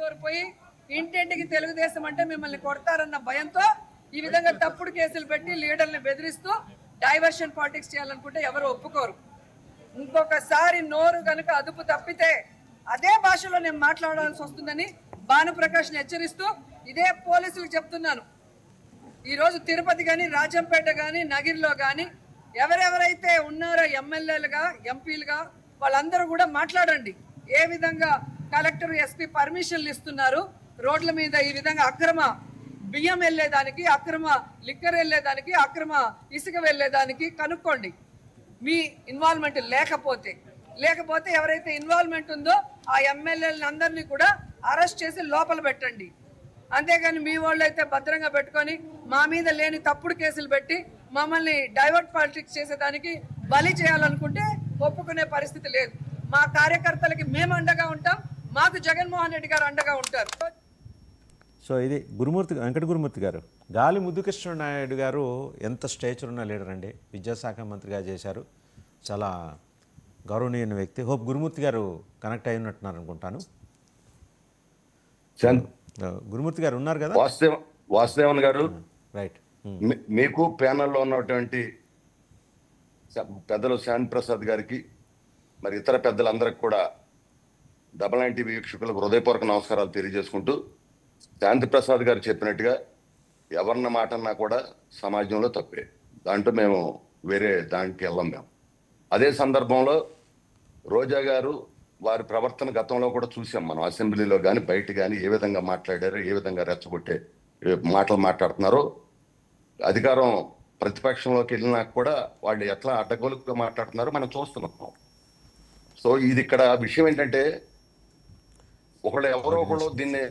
Door పోయి ఇంటింటికి తెలుగుదేశం అంటే మిమ్మల్ని కొడతారన్న భయంతో ఈ విధంగా తప్పుడు కేసులు పెట్టి లీడర్ని బెదిరిస్తూ డైవర్షన్ పాలిటిక్స్ చేయాలనుకుంటే ఎవరు ఒప్పుకోరు. ఇంకొకసారి నోరు కనుక అదుపు తప్పితే అదే భాషలో నేను మాట్లాడాల్సి వస్తుందని భానుప్రకాష్ని హెచ్చరిస్తూ ఇదే పోలీసులకు చెప్తున్నాను. ఈరోజు తిరుపతి కానీ రాజంపేట కానీ నగిరిలో కానీ ఎవరెవరైతే ఉన్నారో ఎమ్మెల్యేలుగా ఎంపీలుగా వాళ్ళందరూ కూడా మాట్లాడండి. ఏ విధంగా కలెక్టర్ ఎస్పీ పర్మిషన్లు ఇస్తున్నారు. రోడ్ల మీద ఈ విధంగా అక్రమ బియ్యం వెళ్ళేదానికి అక్రమ లిక్కర్ వెళ్ళేదానికి అక్రమ ఇసుక వెళ్ళేదానికి కనుక్కోండి. మీ ఇన్వాల్వ్మెంట్ లేకపోతే. లేకపోతే ఎవరైతే ఇన్వాల్వ్మెంట్ ఉందో ఆ ఎమ్మెల్యేలను అందరినీ కూడా అరెస్ట్ చేసి లోపల పెట్టండి. అంతేగాని మీ వాళ్ళు అయితే భద్రంగా పెట్టుకొని మా మీద లేని తప్పుడు కేసులు పెట్టి మమ్మల్ని డైవర్ట్ పాలిటిక్స్ చేసేదానికి బలి చేయాలనుకుంటే ఒప్పుకునే పరిస్థితి లేదు. మా కార్యకర్తలకి మేము అండగా ఉంటాం మాకు జగన్మోహన్ రెడ్డి గారు అండగా ఉంటారు. సో ఇది గురుమూర్తి వెంకట గురుమూర్తి గారు. గాలి ముద్దుకృష్ణ నాయుడు గారు ఎంత స్టేచర్ ఉన్న లీడర్ అండి. విద్యాశాఖ మంత్రిగా చేశారు. చాలా గౌరవనీయమైన వ్యక్తి. హోప్ గురుమూర్తి గారు కనెక్ట్ అయి ఉన్నట్టున్నారు అనుకుంటాను. గురుమూర్తి గారు ఉన్నారు కదా? వాసుదేవ వాసుదేవన్ గారు. రైట్ మీకు ప్యానల్లో ఉన్నటువంటి పెద్దలు శాంతి ప్రసాద్ గారికి మరి ఇతర పెద్దలందరికి కూడా డబల్ నైన్ టీవీ వీక్షకులకు హృదయపూర్వక నమస్కారాలు తెలియజేసుకుంటూ శాంతి ప్రసాద్ గారు చెప్పినట్టుగా ఎవరిన మాటన్నా కూడా సమాజంలో తప్పే. దాంట్లో మేము వేరే దానికి వెళ్ళం మేము. అదే సందర్భంలో రోజా గారు వారి ప్రవర్తన గతంలో కూడా చూసాం మనం. అసెంబ్లీలో కానీ బయట కానీ ఏ విధంగా మాట్లాడారో ఏ విధంగా రెచ్చగొట్టే మాటలు మాట్లాడుతున్నారో అధికారం ప్రతిపక్షంలోకి వెళ్ళినా కూడా వాళ్ళు ఎట్లా అడ్డగోలుగా మాట్లాడుతున్నారో మనం చూస్తున్నాం. సో ఇది ఇక్కడ విషయం ఏంటంటే ఒకళ్ళు ఎవరో ఒకళ్ళు దీన్ని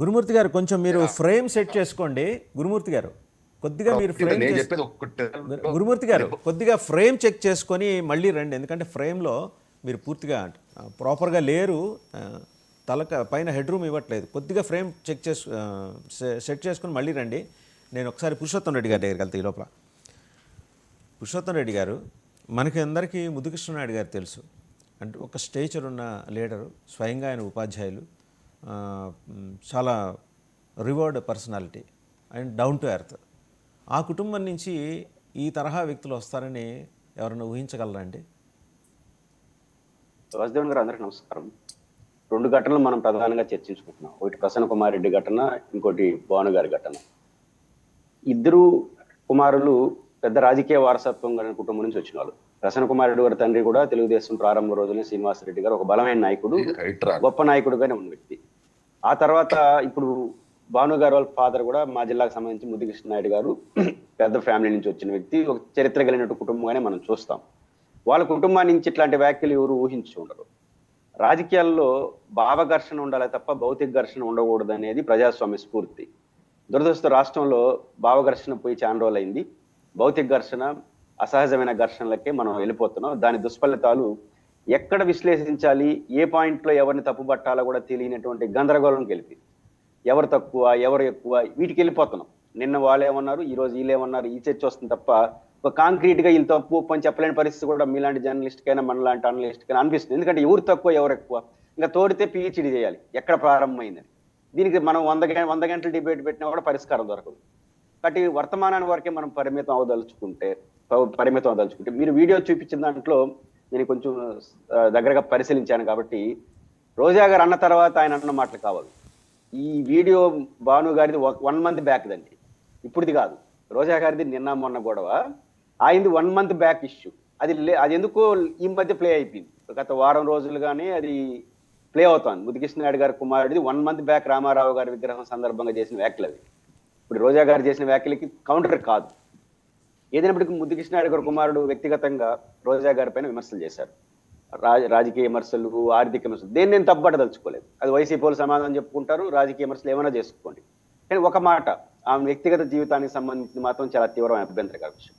గురుమూర్తి గారు కొంచెం మీరు ఫ్రేమ్ సెట్ చేసుకోండి. గురుమూర్తి గారు కొద్దిగా మీరు ఫ్రేమ్ గురుమూర్తి గారు కొద్దిగా ఫ్రేమ్ చెక్ చేసుకొని మళ్ళీ రండి. ఎందుకంటే ఫ్రేమ్లో మీరు పూర్తిగా ప్రాపర్గా లేరు. తలక పైన హెడ్ రూమ్ ఇవ్వట్లేదు. కొద్దిగా ఫ్రేమ్ చెక్ చేసు సెట్ చేసుకొని మళ్ళీ రండి. నేను ఒకసారి పురుషోత్తం రెడ్డి గారి దగ్గరికి వెళ్తా ఈ లోపల. పురుషోత్తం రెడ్డి గారు మనకి అందరికీ ముద్దుకృష్ణనాయుడు గారు తెలుసు. అంటే ఒక స్టేచర్ ఉన్న లీడరు స్వయంగా ఆయన ఉపాధ్యాయులు చాలా reward personality and down to earth. ఆ కుటుంబం నుంచి ఈ తరహా వ్యక్తులు వస్తారని ఎవరైనా ఊహించగలరా అండి? వాసుదేవన్ గారు అందరికీ నమస్కారం. రెండు ఘటనలు మనం ప్రధానంగా చర్చించుకుంటున్నాం. ఒకటి ప్రసన్న కుమార్ రెడ్డి ఘటన ఇంకోటి భాను గారి ఘటన. ఇద్దరు కుమారులు పెద్ద రాజకీయ వారసత్వం కలిగిన కుటుంబం నుంచి వచ్చిన వాళ్ళు. ప్రసన్న కుమార్ రెడ్డి గారి తండ్రి కూడా తెలుగుదేశం ప్రారంభ రోజునే శ్రీనివాసరెడ్డి గారు ఒక బలమైన నాయకుడు గొప్ప నాయకుడుగానే ఉన్న వ్యక్తి. ఆ తర్వాత ఇప్పుడు భాను గారు వాళ్ళ ఫాదర్ కూడా మా జిల్లాకు సంబంధించి ముద్దుకృష్ణ నాయుడు గారు పెద్ద ఫ్యామిలీ నుంచి వచ్చిన వ్యక్తి ఒక చరిత్ర కలిగినట్టు కుటుంబంగానే మనం చూస్తాం. వాళ్ళ కుటుంబాన్ని నుంచి ఇట్లాంటి వ్యాఖ్యలు ఎవరు ఊహించి ఉండరు. రాజకీయాల్లో భావ ఘర్షణ ఉండాలి తప్ప భౌతిక ఘర్షణ ఉండకూడదు అనేది ప్రజాస్వామ్య స్ఫూర్తి. దురదృష్ట రాష్ట్రంలో భావ ఘర్షణ పోయి చాలా రోజులైంది. భౌతిక ఘర్షణ అసహజమైన ఘర్షణలకే మనం వెళ్ళిపోతున్నాం. దాని దుష్ఫలితాలు ఎక్కడ విశ్లేషించాలి ఏ పాయింట్లో ఎవరిని తప్పుపట్టాలో కూడా తెలియనటువంటి గందరగోళం గెలిపి ఎవరు తక్కువ ఎవరు ఎక్కువ వీటికి వెళ్ళిపోతున్నాం. నిన్న వాళ్ళు ఏమన్నారు ఈ రోజు వీళ్ళు ఏమన్నారు ఈ చర్చ వస్తుంది తప్ప ఒక కాంక్రీట్గా వీళ్ళు తప్పు ఒప్పు అని చెప్పలేని పరిస్థితి కూడా మీలాంటి జర్నలిస్ట్ కైనా మనలాంటి అనలిస్ట్కైనా అనిపిస్తుంది. ఎందుకంటే ఎవరు తక్కువ ఎవరు ఎక్కువ? ఇంకా తోడితే పిహెచ్డి చేయాలి. ఎక్కడ ప్రారంభమైందని. దీనికి మనం వంద వంద గంటల డిబేట్ పెట్టినా కూడా పరిష్కారం దొరకదు. కాబట్టి వర్తమానాన్ని వరకే మనం పరిమితం అవదలుచుకుంటే ప- పరిమితం అవదలుచుకుంటే మీరు వీడియో చూపించిన దాంట్లో నేను కొంచెం దగ్గరగా పరిశీలించాను కాబట్టి రోజా గారు అన్న తర్వాత ఆయన అన్న మాటలు కావాలి. ఈ వీడియో భాను గారిది వన్ మంత్ బ్యాక్ దండి. ఇప్పుడుది కాదు. రోజా గారిది నిన్న మొన్న గొడవ. ఆయనది వన్ మంత్ బ్యాక్ ఇష్యూ. అది లే- అది ఎందుకో ఈ మధ్య ప్లే అయిపోయింది. గత వారం రోజులుగానే అది ప్లే అవుతాను ముదికృష్ణ నాయుడు గారి కుమారుడిది వన్ మంత్ బ్యాక్ రామారావు గారి విగ్రహం సందర్భంగా చేసిన వ్యాఖ్యలు అవి ఇప్పుడు రోజా గారు చేసిన వ్యాఖ్యలకి కౌంటర్ కాదు. ఏదైనప్పటికీ ముద్దుకృష్ణ నాయుడు గారి కుమారుడు వ్యక్తిగతంగా రోజా గారి పైన విమర్శలు చేశారు. రాజ రాజకీయ విమర్శలు ఆర్థిక విమర్శలు దేన్ని నేను తప్పుపడదలుచుకోలేదు అది వైసీపీ వాళ్ళు సమాధానం చెప్పుకుంటారు రాజకీయ విమర్శలు ఏమైనా చేసుకోండి. కానీ ఒక మాట ఆమె వ్యక్తిగత జీవితానికి సంబంధించి మాత్రం చాలా తీవ్రమైన అభ్యంతరకర విషయం.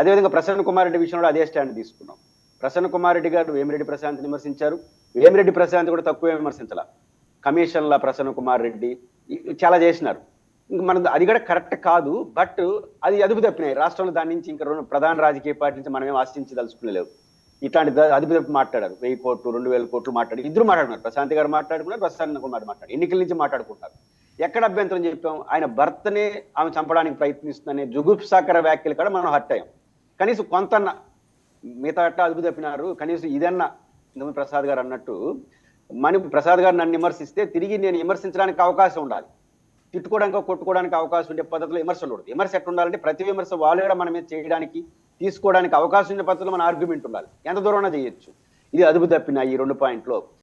అదేవిధంగా ప్రసన్న కుమార్ రెడ్డి విషయంలో అదే స్టాండ్ తీసుకున్నాం. ప్రసన్న కుమార్ రెడ్డి గారు వేమిరెడ్డి ప్రశాంత్ విమర్శించారు. వేమిరెడ్డి ప్రశాంత్ కూడా తక్కువే విమర్శించాల. కమిషన్ల ప్రసన్న కుమార్ రెడ్డి చాలా చేసినారు. మన అది కూడా కరెక్ట్ కాదు బట్ అది అదుపు తప్పినాయి. రాష్ట్రంలో దాని నుంచి ఇంకా రెండు ప్రధాన రాజకీయ పార్టీ నుంచి మనమేం ఆశించదలుచుకునేలేవు ఇట్లాంటి ద- అదుపు తప్పి మాట్లాడారు. వెయ్యి కోట్లు రెండు వేల కోట్లు మాట్లాడి ఇద్దరు మాట్లాడుకున్నారు. ప్రశాంత్ గారు మాట్లాడుకున్నారు ప్రశాంత్ కుమార్ మాట్లాడు ఎన్నికల నుంచి మాట్లాడుకుంటారు ఎక్కడ అభ్యంతరం చెప్పాం? ఆయన భర్తనే ఆమె చంపడానికి ప్రయత్నిస్తుందనే జుగుప్సాకర వ్యాఖ్యలు కూడా మనం హట్టాయం అయ్యాం. కనీసం కొంత మిగతా అట్ట అదుపు తప్పినారు. కనీసం ఇదన్నా ఇంతకుముందు ప్రసాద్ గారు అన్నట్టు మన ప్రసాద్ గారు నన్ను విమర్శిస్తే తిరిగి నేను విమర్శించడానికి అవకాశం ఉండాలి. తిట్టుకోవడానికి కొట్టుకోవడానికి అవకాశం ఉండే పద్ధతిలో విమర్శ ఉండదు విమర్శ ఎట్లా ఉండాలంటే ప్రతి విమర్శ వాళ్ళు కూడా మన మీద చేయడానికి తీసుకోవడానికి అవకాశం ఉండే పద్ధతిలో మన ఆర్గ్యుమెంట్ ఉండాలి. ఎంత దూరం చేయొచ్చు. ఇది అదుపు తప్పిన ఈ రెండు పాయింట్లో